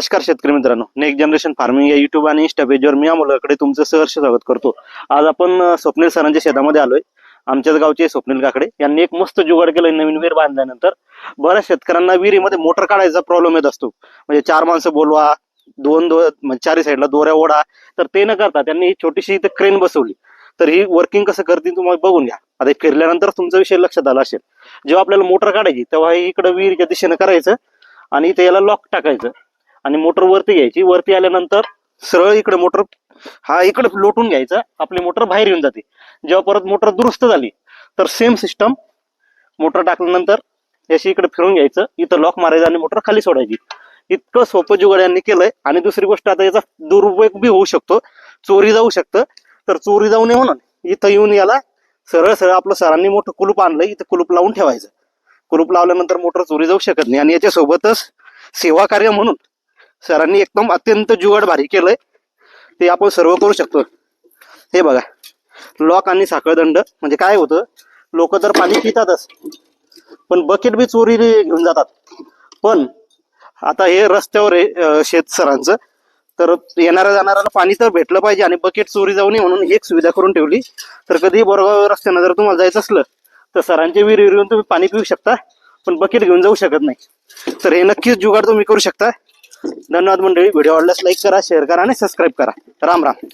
नमस्कार शेतकरी मित्रांनो. नेक्स्ट जनरेशन फार्मिंग या युट्यूब आणि इंस्टा पेजवर मी अमोलकडे तुमचं सहर्ष स्वागत करतो. आज आपण स्वप्नील सरांच्या शेतामध्ये आलोय. आमच्याच गावचे स्वप्नील काकडे. यांनी एक मस्त जुगाड केलंय नवीन विहीर बांधल्यानंतर. बऱ्याच शेतकऱ्यांना विहिरीमध्ये मोटर काढायचा प्रॉब्लेम येत असतो. म्हणजे चार माणसं बोलवा दोन दो म्हणजे चारी साईडला दोऱ्या ओढा. तर ते न करता त्यांनी ही छोटीशी इथे क्रेन बसवली. तर ही वर्किंग कसं करते तुम्हाला बघून घ्या. आता फिरल्यानंतर तुमचा विषय लक्षात आला असेल. जेव्हा आपल्याला मोटर काढायची तेव्हा इकडे विहिरीच्या दिशेनं करायचं आणि इथे याला लॉक टाकायचं. आणि मोटर वरती घ्यायची. वरती आल्यानंतर सरळ इकडे मोटर हा इकडे लोटून घ्यायचा. आपली मोटर बाहेर येऊन जाते. जेव्हा परत मोटर दुरुस्त झाली तर सेम सिस्टम मोटर टाकल्यानंतर याशी इकडे फिरून घ्यायचं. इथं लॉक मारायचं आणि मोटर खाली सोडायची. इतकं सोपं जुगाड यांनी केलंय. आणि दुसरी गोष्ट आता याचा दुरुपयोग बी होऊ शकतो. चोरी जाऊ शकतं. तर चोरी जाऊ नये म्हणून इथं येऊन याला सरळ सरळ आपलं सरांनी मोठं कुलूप आणलंय. इथं कुलूप लावून ठेवायचं. कुलूप लावल्यानंतर मोटर चोरी जाऊ शकत नाही. आणि याच्यासोबतच सेवा कार्य म्हणून सरांनी एकदम अत्यंत जुगाड भारी केलंय. ते आपण सर्व करू शकतो. हे बघा. लॉक आणि साखळदंड. म्हणजे काय होतं? लोक तर पाणी पितातच. पण बकेट बी चोरी घेऊन जातात. पण आता हे रस्त्यावर आहे शेत सरांचं तर येणाऱ्या जाणाऱ्याला पाणी तर भेटलं पाहिजे आणि बकेट चोरी जाऊ नये म्हणून एक सुविधा करून ठेवली. तर कधी बोरगाव रस्त्यानं जर तुम्हाला जायचं असलं तर सरांचे विहीर येऊन तुम्ही पाणी पिऊ शकता पण बकेट घेऊन जाऊ शकत नाही. तर हे नक्कीच जुगाड तुम्ही करू शकता. धन्यवाद मंडळी. व्हिडिओ आवडल्यास लाईक करा शेअर करा आणि सबस्क्राईब करा. राम राम.